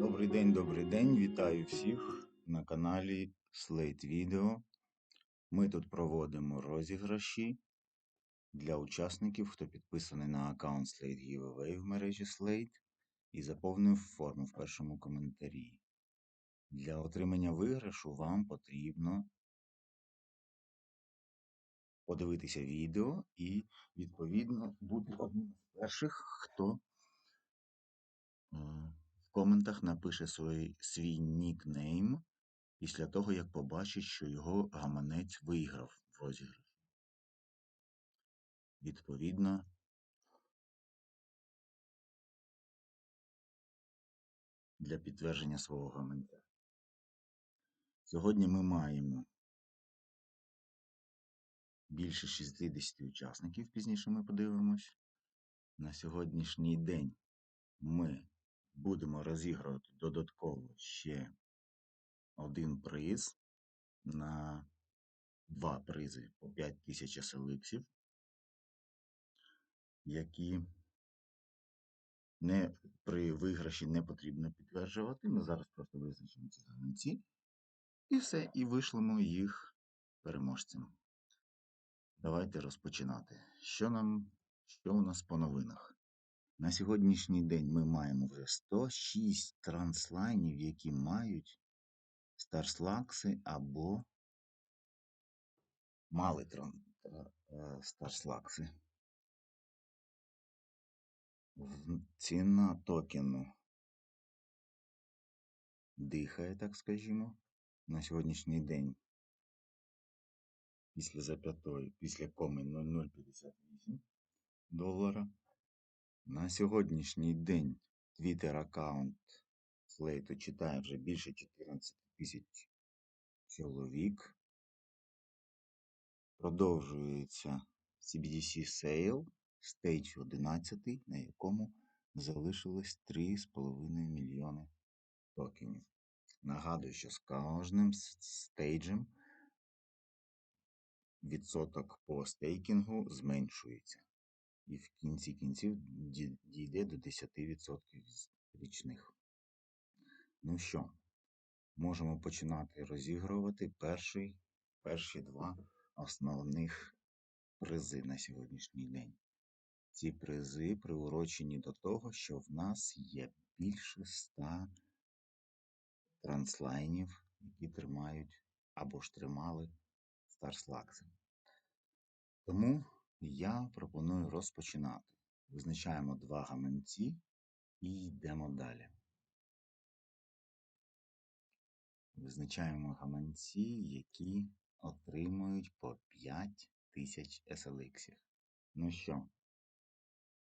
Добрий день, добрий день. Вітаю всіх на каналі Slate Video. Ми тут проводимо розіграші для учасників, хто підписаний на аккаунт Slate Giveaway в мережі Slate і заповнив форму в першому коментарі. Для отримання виграшу вам потрібно подивитися відео і, відповідно, бути одним з перших, хто е, коментах напише свій, свій нікнейм після того, як побачить, що його гаманець виграв в розіграші. Відповідно, для підтвердження свого гаманця. Сьогодні ми маємо більше 60 учасників, пізніше ми подивимось. На сьогоднішній день ми будемо розігрувати додатково ще один приз на два призи по 5 тисяч SLX, які не при виграші не потрібно підтверджувати. Ми зараз просто визначимо ці гаманці і все, і вишлемо їх переможцям. Давайте розпочинати. Що нам, що у нас по новинах? На сьогоднішній день ми маємо вже 106 транслайнів, які мають старслакси або мали тран... е, старслакси. Ціна токену дихає, так скажімо, на сьогоднішній день. Після зап'ятої, після коми 0058 долара. На сьогоднішній день Twitter аккаунт Слейту читає вже більше 14 тисяч чоловік. Продовжується CBDC Sale Stage 11, на якому залишилось 3,5 мільйони токенів. Нагадую, що з кожним стейджем відсоток по стейкінгу зменшується. І в кінці кінців дійде до 10% з річних. Ну що, можемо починати розігрувати перший, перші два основних призи на сьогоднішній день. Ці призи приурочені до того, що в нас є більше 100 транслайнів, які тримають або ж тримали старслакси. Тому я пропоную розпочинати. Визначаємо два гаманці і йдемо далі. Визначаємо гаманці, які отримують по 5 тисяч SLX. Ну що,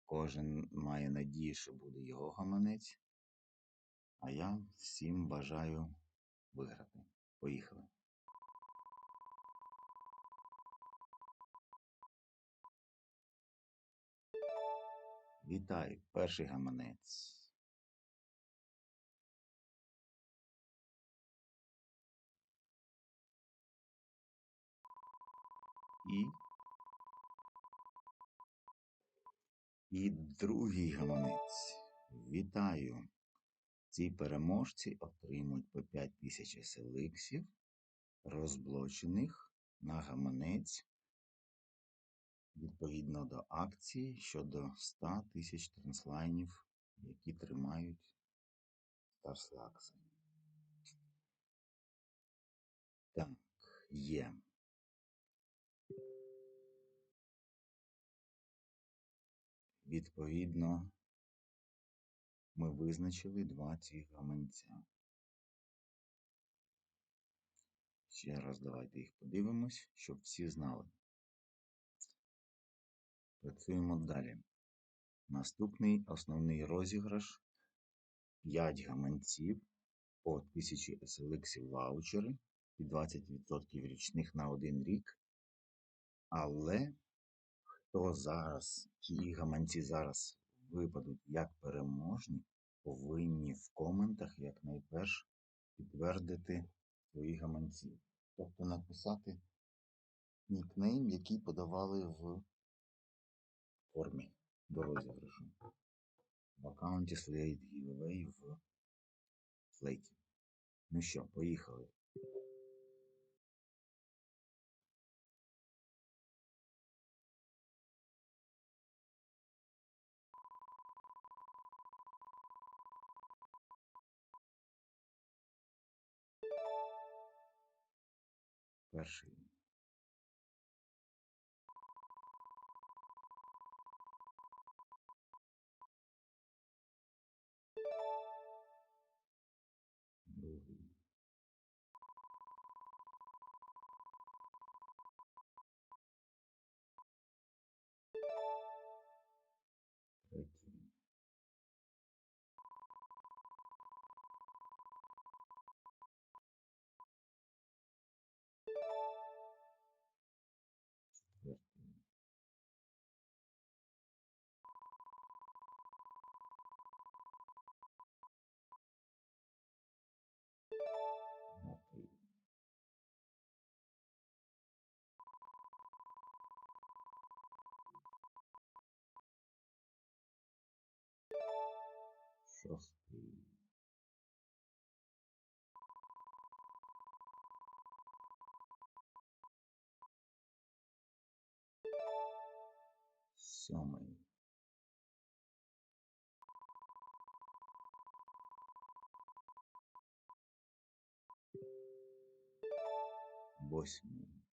кожен має надію, що буде його гаманець, а я всім бажаю виграти. Поїхали. Вітаю, перший гаманець. І. І другий гаманець. Вітаю. Ці переможці отримують по 5 тисяч SLX, розблочених на гаманець відповідно до акції щодо 100 тисяч транслайнів, які тримають старслакси. Так, є. Відповідно, ми визначили два ці гаманця. Ще раз давайте їх подивимось, щоб всі знали. Працюємо далі. Наступний основний розіграш 5 гаманців по 1000 SLX ваучери і 20% річних на один рік. Але хто зараз, ті гаманці зараз випадуть як переможні, повинні в коментах якнайперш підтвердити свої гаманці. Тобто написати нікнейм, який подавали в формі до розіграшу. В аккаунті Slate Giveaway в флейті. Ну що, поїхали. Перший. Шостий. Сьомий. Восьмий.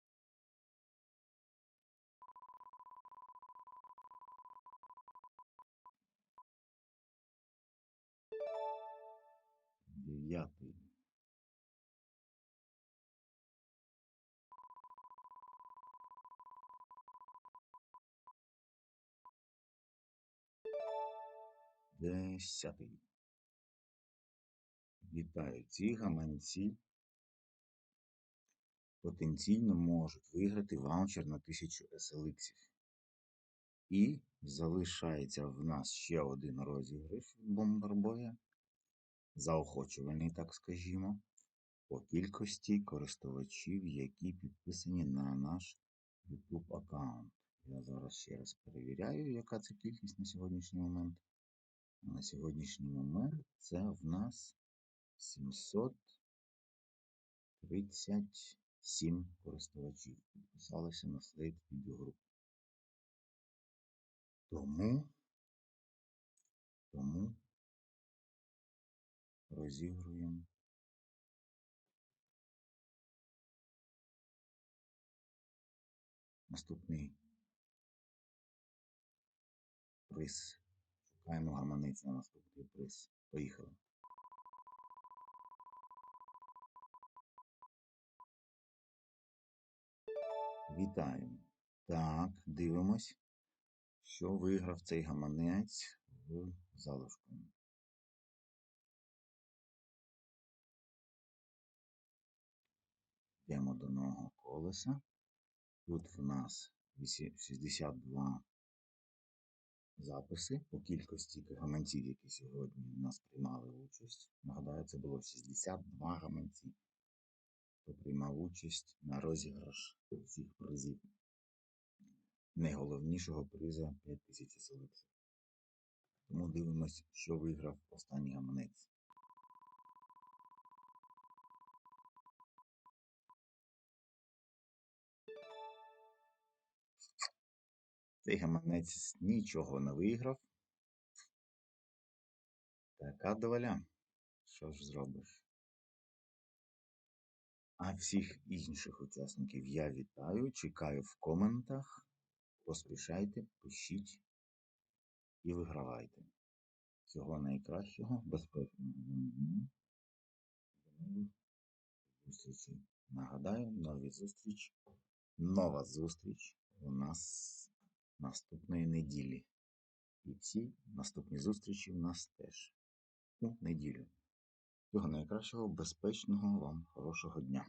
Десятий. Вітаю. Ці гаманці потенційно можуть виграти ваучер на 1000 SLX. І залишається в нас ще один розіграш бомбарбоя. Заохочувальний, так скажімо, по кількості користувачів, які підписані на наш YouTube аккаунт. Я зараз ще раз перевіряю, яка це кількість на сьогоднішній момент. На сьогоднішній момент це в нас 737 користувачів підписалися на слайд відеогруп. Тому, тому розігруємо наступний приз. Шукаємо гаманець на наступний приз. Поїхали. Вітаємо. Так, дивимось, що виграв цей гаманець в залишку. Йдемо до нового колеса. Тут в нас 62 записи по кількості гаманців, які сьогодні в нас приймали участь. Нагадаю, це було 62 гаманці, хто приймав участь на розіграш цих призів. Найголовнішого приза 5000 селекцій. Тому дивимось, що виграв останній гаманець. Цей гаманець нічого не виграв. Така доля. Що ж зробиш? А всіх інших учасників я вітаю, чекаю в коментах. Поспішайте, пишіть і вигравайте. Всього найкращого, безпечного. До нових зустрічей. Нагадаю, нові зустріч. Нова зустріч у нас наступної неділі. І всі наступні зустрічі в нас теж у неділю. Всього найкращого, безпечного вам хорошого дня!